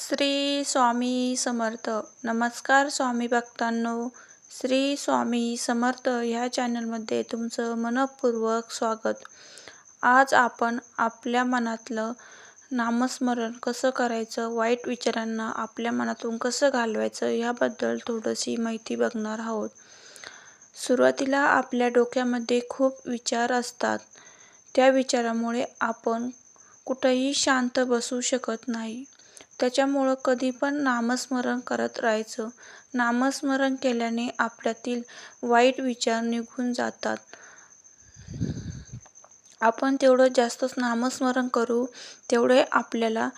श्री स्वामी समर्थ. नमस्कार स्वामी भक्तांनो. श्री स्वामी समर्थ ह्या चॅनलमध्ये तुमचं मनपूर्वक स्वागत. आज आपण आपल्या मनातलं नामस्मरण कसं करायचं वाईट विचारांना आपल्या मनातून कसं घालवायचं याबद्दल थोडीशी माहिती बघणार आहोत. सुरुवातीला आपल्या डोक्यामध्ये खूप विचार असतात. त्या विचारामुळे आपण कुठंही शांत बसू शकत नाही. त्याच्यामुळं कधी पण नामस्मरण करत राहायचं. नामस्मरण केल्याने आपल्यातील वाईट विचार निघून जातात. आपण तेवढं जास्तच नामस्मरण करू तेवढे आपल्याला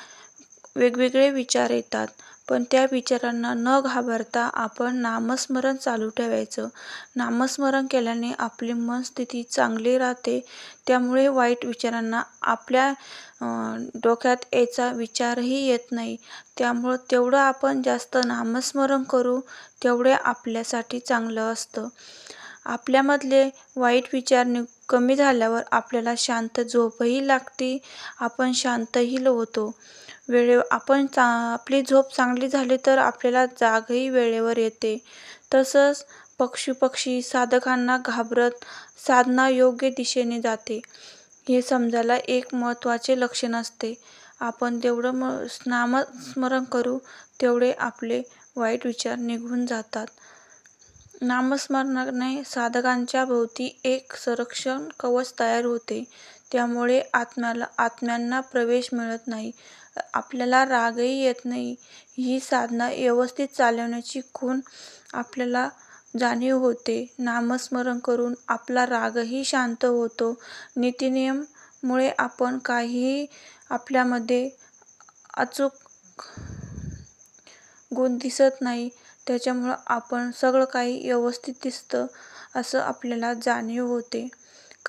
वेगवेगळे विचार येतात. पण त्या विचारांना न घाबरता आपण नामस्मरण चालू ठेवायचं. नामस्मरण केल्याने आपली मनस्थिती चांगली राहते. त्यामुळे वाईट विचारांना आपल्या डोक्यात यायचा विचारही येत नाही. त्यामुळं तेवढं आपण जास्त नामस्मरण करू तेवढे आपल्यासाठी चांगलं असतं. आपल्यामधले वाईट विचार नि कमी झाल्यावर आपल्याला शांत झोपही लागते. आपण शांतही होतो. वेळे आपण चा आपली झोप चांगली झाली तर आपल्याला जागही वेळेवर येते. तसंच पक्षी पक्षी साधकांना घाबरत साधना योग्य दिशेने जाते. हे समजायला एक महत्त्वाचे लक्षण असते. आपण जेवढं म नामस्मरण करू तेवढे आपले वाईट विचार निघून जातात. नामस्मरणाने साधकांच्या भोवती एक संरक्षण कवच तयार होते. त्यामुळे आत्म्याला आत्म्यांना प्रवेश मिळत नाही. आपल्याला रागही येत नाही. ही साधना व्यवस्थित चालवण्याची खूण आपल्याला जाणीव होते. नामस्मरण करून आपला रागही शांत होतो. नीतिनियममुळे आपण काहीही आपल्यामध्ये अचूक गुण दिसत नाही. त्याच्यामुळं आपण सगळं काही व्यवस्थित दिसतं असं आपल्याला जाणीव होते.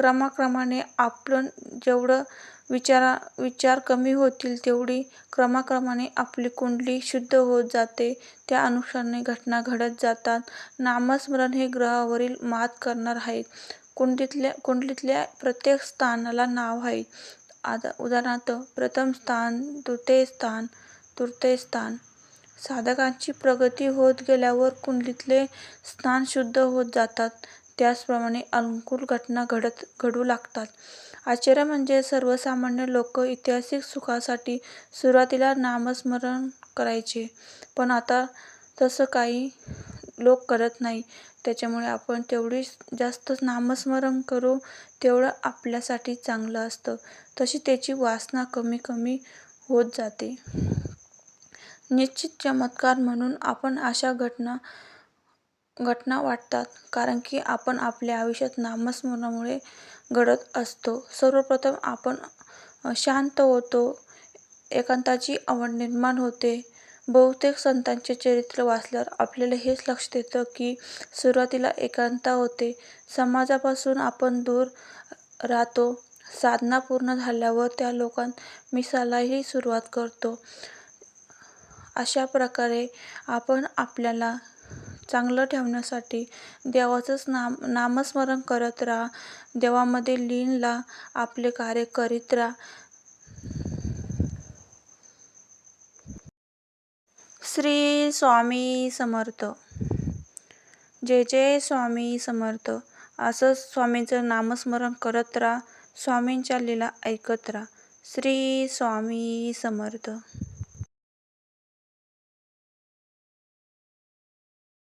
क्रमाक्रमाने आपण जेवढं विचारा विचार कमी होतील तेवढी क्रमाक्रमाने आपली कुंडली शुद्ध होत जाते. त्या अनुषंगाने घटना घडत जातात. नामस्मरण हे ग्रहावरील मात करणार आहे कुंडलीतल्या कुंडलीतल्या प्रत्येक स्थानाला नाव आहे. आता उदाहरणार्थ प्रथम स्थान द्वितीय स्थान तृतीय स्थान. साधकांची प्रगती होत गेल्यावर कुंडलीतले स्थान शुद्ध होत जातात. त्याचप्रमाणे अनुकूल घटना घडत घडू लागतात. आश्चर्य म्हणजे सर्वसामान्य लोक ऐतिहासिक सुखासाठी सुरुवातीला नामस्मरण करायचे. पण आता तसं काही लोक करत नाही. त्याच्यामुळे आपण तेवढी जास्त नामस्मरण करू तेवढं आपल्यासाठी चांगलं असतं. तशी त्याची वासना कमी कमी होत जाते. निश्चित चमत्कार म्हणून आपण अशा घटना घटना वाटतात कारण की आपण आपल्या आयुष्यात नामस्मरणामुळे घडत असतो. सर्वप्रथम आपण शांत होतो एकांताची आवड निर्माण होते. बहुतेक संतांचे चरित्र वाचल्यावर आपल्याला हेच लक्षात येतं की सुरुवातीला एकांता होते. समाजापासून आपण दूर राहतो. साधना पूर्ण झाल्यावर त्या लोकांत मिसालाही सुरुवात करतो. अशा प्रकारे आपण आपल्याला चांगलं ठेवण्यासाठी देवाचंच नाम नामस्मरण करत राहा. देवामध्ये लीन ला आपले कार्य करीत राहा. श्री स्वामी समर्थ. जय जय स्वामी समर्थ असं स्वामींचं नामस्मरण करत राहा. स्वामींच्या लीला ऐकत राहा. श्री स्वामी समर्थ.